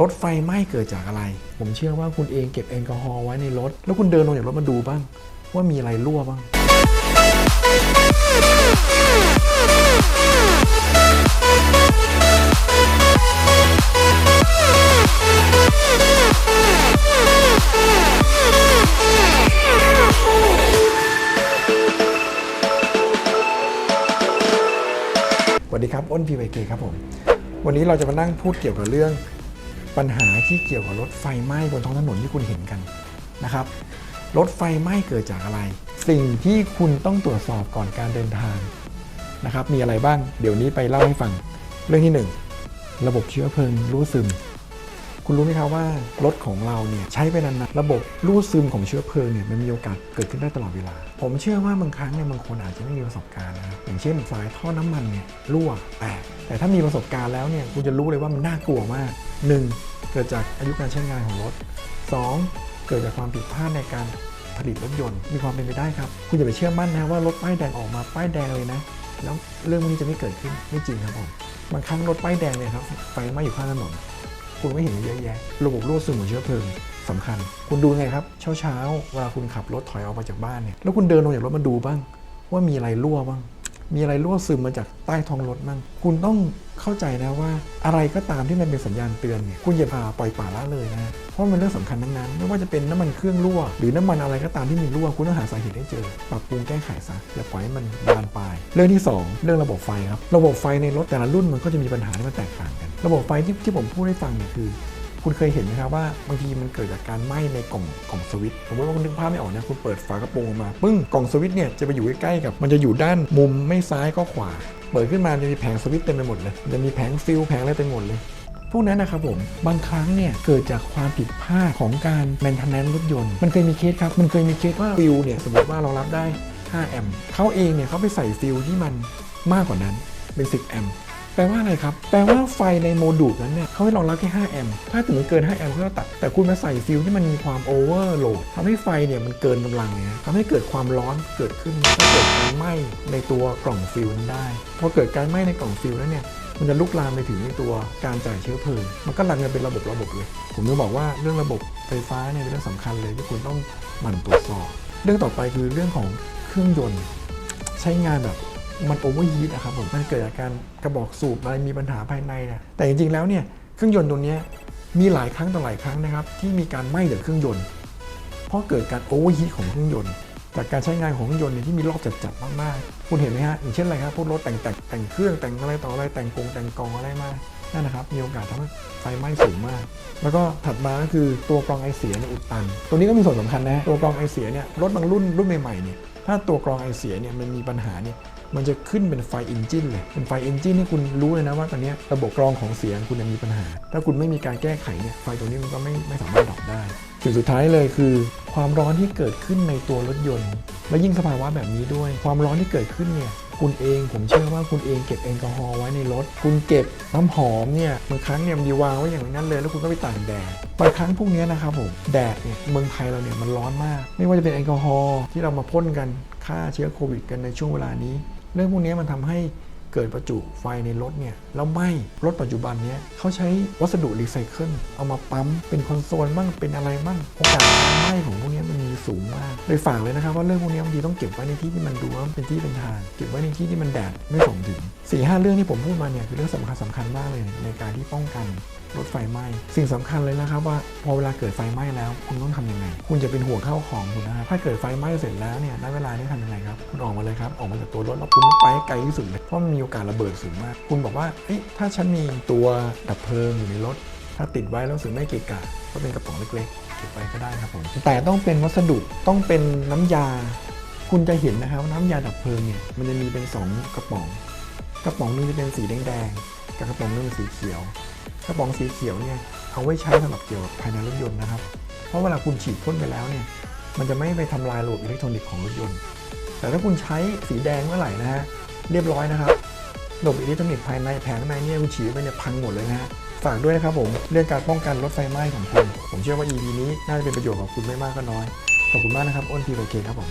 รถไฟไหม้เกิดจากอะไร ผมเชื่อว่าคุณเองเก็บแอลกอฮอล์ไว้ในรถ แล้วคุณเดินลงจากรถมาดูบ้าง ว่ามีอะไรรั่วบ้าง สวัสดีครับ อ้นพีไวเกครับผม วันนี้เราจะมานั่งพูดเกี่ยวกับเรื่อง ปัญหาที่เกี่ยวกับรถไฟไหม้บนท้องถนนที่คุณเห็นกันนะครับ รถไฟไหม้เกิดจากอะไร สิ่งที่คุณต้องตรวจสอบก่อนการเดินทางนะครับ มีอะไรบ้าง เดี๋ยวนี้ไปเล่าให้ฟัง เรื่องที่หนึ่งระบบเชื้อเพลิงรู้ซึม คุณรู้ไหมครับว่ารถของเราเนี่ยใช้ไปนานๆระบบรูดซึมของเชื้อเพลิงเนี่ยมันมีโอกาสเกิดขึ้นได้ตลอดเวลา ผมเชื่อว่าบางครั้งเนี่ยบางคนอาจจะไม่มีประสบการณ์นะอย่างเช่นสายท่อน้ำมันเนี่ยรั่วแตกแต่ถ้ามีประสบการณ์แล้วเนี่ยคุณจะรู้เลยว่ามันน่ากลัวมาก 1. เกิดจากอายุการใช้งานของรถ 2. เกิดจากความผิดพลาดในการผลิตรถยนต์มีความเป็นไปได้ครับคุณอย่าไปเชื่อมั่นนะว่ารถป้ายแดงออกมาป้ายแดงเลยนะแล้วเรื่องพวกนี้จะไม่เกิดขึ้นไม่จริงครับผมบางครั้งรถป้ายแดงเนี่ยครับไฟไหม้อยู่ข้างถนน คุณไม่เห็นเยอะแยะ ระบบรั่วซึมของเชื้อเพลิงสำคัญ คุณดูไงครับ เช้าเช้าเวลาคุณขับรถถอยออกมาจากบ้านเนี่ยแล้วคุณเดินลงจากรถมาดูบ้าง ว่ามีอะไรรั่วบ้าง มีอะไรรั่วซึมมาจากใต้ท้องรถบ้างคุณต้องเข้าใจนะว่า อะไรก็ตามที่มันเป็นสัญญาณเตือนเนี่ยคุณอย่าพาปล่อยปละละเลยนะเพราะมันเรื่องสำคัญทั้งนั้น ไม่ว่าจะเป็นน้ำมันเครื่องรั่ว หรือน้ำมันอะไรก็ตามที่มีรั่วคุณต้องหาสาเหตุให้เจอ ปรับปรุงแก้ไขซะอย่าปล่อยให้มันบานปลายเรื่องที่สองเรื่องระบบไฟครับระบบไฟในรถแต่ละรุ่นมันก็จะมีปัญหาที่มันแตกต่างกัน ระบบไฟที่ที่ผมพูดให้ฟังเนี่ยคือ คุณเคยเห็นไหมครับว่าบางทีมันเกิดจากการไหม้ในกล่องกล่องสวิตช์สมมติว่าคุณนึกภาพไม่ออกนะคุณเปิดฝากระโปรงออกมาปึ้งกล่องสวิตช์เนี่ยจะไปอยู่ใกล้ๆกับ มันจะอยู่ด้านมุมไม่ซ้ายก็ขวา เปิดขึ้นมาจะมีแผงสวิตช์เต็มไปหมดเลยจะมีแผงฟิลแผงอะไรเต็มหมดเลยพวกนั้นนะครับผมบางครั้งเนี่ยเกิดจากความผิดพลาดของการแมนเทนแนนรถยนต์ มันเคยมีเคสครับ มันเคยมีเคสว่าฟิลเนี่ยสมมติว่าเรารับได้ 5 แอมป์เขาเองเนี่ยเขาไปใส่ฟิลที่มันมากกว่านั้นเป็น 10 แอมป์ แปลว่าอะไรครับ แปลว่าไฟในโมดูลนั้นเนี่ยเขาให้รองรับแค่ 5 แอมป์ ถ้าถึงมันเกิน 5 แอมป์เขาจะตัด แต่คุณมาใส่ฟิลที่มันมีความโอเวอร์โหลดทำให้ไฟเนี่ยมันเกินกำลังเนี่ยทำให้เกิดความร้อนเกิดขึ้นก็เกิดการไหม้ในตัวกล่องฟิลนั้นได้ พอเกิดการไหม้ในกล่องฟิลนั้นเนี่ยมันจะลุกลามไปถึงในตัวการจ่ายเชื้อเพลิง มันก็รันกันเป็นระบบระบบเลย ผมจะบอกว่าเรื่องระบบไฟฟ้าเนี่ยเป็นเรื่องสำคัญเลยที่คุณต้องหมั่นตรวจสอบ เรื่องต่อไปคือเรื่องของเครื่องยนต์ ใช้งานแบบ มันโอเวอร์ฮีทอะครับผมมันเกิดจากการกระบอกสูบอะไรมีปัญหาภายในนี่ยแต่จริงๆแล้วเนี่ยเครื่องยนต์ตัวนี้มีหลายครั้งต่อหลายครั้งนะครับ ที่มีการไหม้จากเครื่องยนต์ เพราะเกิดการโอเวอร์ฮีทของเครื่องยนต์ จากการใช้งานของเครื่องยนต์เนี่ยที่มีรอบจัดๆมากๆ คุณเห็นไหมฮะอย่างเช่นอะไรครับพวกรถแต่งแต่งแต่งเครื่องแต่งอะไรต่ออะไรแต่งกงแต่งกองอะไรมานั่นนะครับมีโอกาสทำให้ไฟไหม้สูงมาก แล้วก็ถัดมาก็คือตัวกรองไอเสียเนี่ยอุดตัน ตัวนี้ก็มีส่วนสำคัญนะตัวกรองไอเสียเนี่ยรถบางรุ่นรุ่นใหม่ๆเนี่ยถ้าตัวกรองไอเสียเนี่ยมันมีปัญหาเนี่ย มันจะขึ้นเป็นไฟเอนจินเลย เป็นไฟเอนจินที่คุณรู้เลยนะว่าตอนนี้ระบบกรองของเสียงคุณมีปัญหา ถ้าคุณไม่มีการแก้ไขเนี่ยไฟตัวนี้มันก็ไม่ไม่สามารถดับได้สิ่งสุดท้ายเลยคือ ความร้อนที่เกิดขึ้นในตัวรถยนต์ และยิ่งสภาวะแบบนี้ด้วย ความร้อนที่เกิดขึ้นเนี่ยคุณเองผมเชื่อว่าคุณเองเก็บแอลกอฮอล์ไว้ในรถ คุณเก็บน้ำหอมเนี่ยบางครั้งเนี่ยมีวางไว้อย่างนั้นเลยแล้วคุณก็ไปตากแดดบางครั้งพวกนี้นะครับผมแดดเนี่ยเมืองไทยเราเนี่ยมันร้อนมาก ไม่ว่าจะเป็นแอลกอฮอล์ที่เรามาพ่นกันฆ่าเชื้อโควิด กันในช่วงเวลานี้ รื่องพวกนี้มันทำให้เกิดประจุไฟในรถเนี่ยแล้วไหม้รถปัจจุบันเนี้ยเขาใช้วัสดุรีไซเคิลเอามาปั๊มเป็นคอนโซลบ้างเป็นอะไรบ้างโอกาสไหม้ของพวกนี้มันมี สูงมากเลยฝากเลยนะครับว่าเรื่องพวกนี้บางทีต้องเก็บไว้ในที่ที่มันดูว่าเป็นที่เป็นทาง เก็บไว้ในที่ที่มันแดดไม่ส่องถึง4ี่ห้าเรื่องที่ผมพูดมาเนี่ยคือเรื่องสำคัญสำคัญมากเลยในการที่ป้องกันรถไฟไหม้สิ่งสำคัญเลยนะครับว่าพอเวลาเกิดไฟไหม้แล้ว คุณต้องทำยังไง คุณจะเป็นห่วงข้าวของคุณนะครับถ้าเกิดไฟไหม้เสร็จแล้วเนี่ยณเวลานี้ทำยังไงครับคุณออกมาเลยครับออกมาจากตัวรถแล้วคุณไปไกลที่สุดเลยเพราะมันมีโอกาสระเบิดสูงมาก คุณบอกว่าเอ้ยถ้าฉันมีตัวดับเพลิงอยู่ในรถ ถ้าติดไว้แล้วรู้สึกไม่เกะกะก็เป็นกระป๋องเล็กๆ เก็บไว้ก็ได้ครับผมแต่ต้องเป็นวัสดุต้องเป็นน้ำยา คุณจะเห็นนะครับว่าน้ำยาดับเพลิงเนี่ยมันจะมีเป็นสองกระป๋อง กระป๋องหนึงจะเป็นสีแดงๆกับกระป๋องหนึงเป็นสีเขียว กระป๋องสีเขียวเนี่ยเอาไว้ใช้สำหรับเกี่ยวกับภายในรถยนต์นะครับ เพราะเวลาคุณฉีดพ่นไปแล้วเนี่ยมันจะไม่ไปทำลายระบบอิเล็กทรอนิกส์ของรถยนต์ แต่ถ้าคุณใช้สีแดงเมื่อไหร่นะฮะเรียบร้อยนะครับระบบอิเล็กทรอนิกส์ภายในแผงในเนี่ยคุณฉีดไปเนี่ยพังหมดเลยนะฮะ ฝากด้วยนะครับผมเรื่องการป้องกันรถไฟไหม้ของคุณ ผมเชื่อว่า EP นี้น่าจะเป็นประโยชน์กับคุณไม่มากก็น้อย ขอบคุณมากนะครับ อ้นพีโอเคครับผม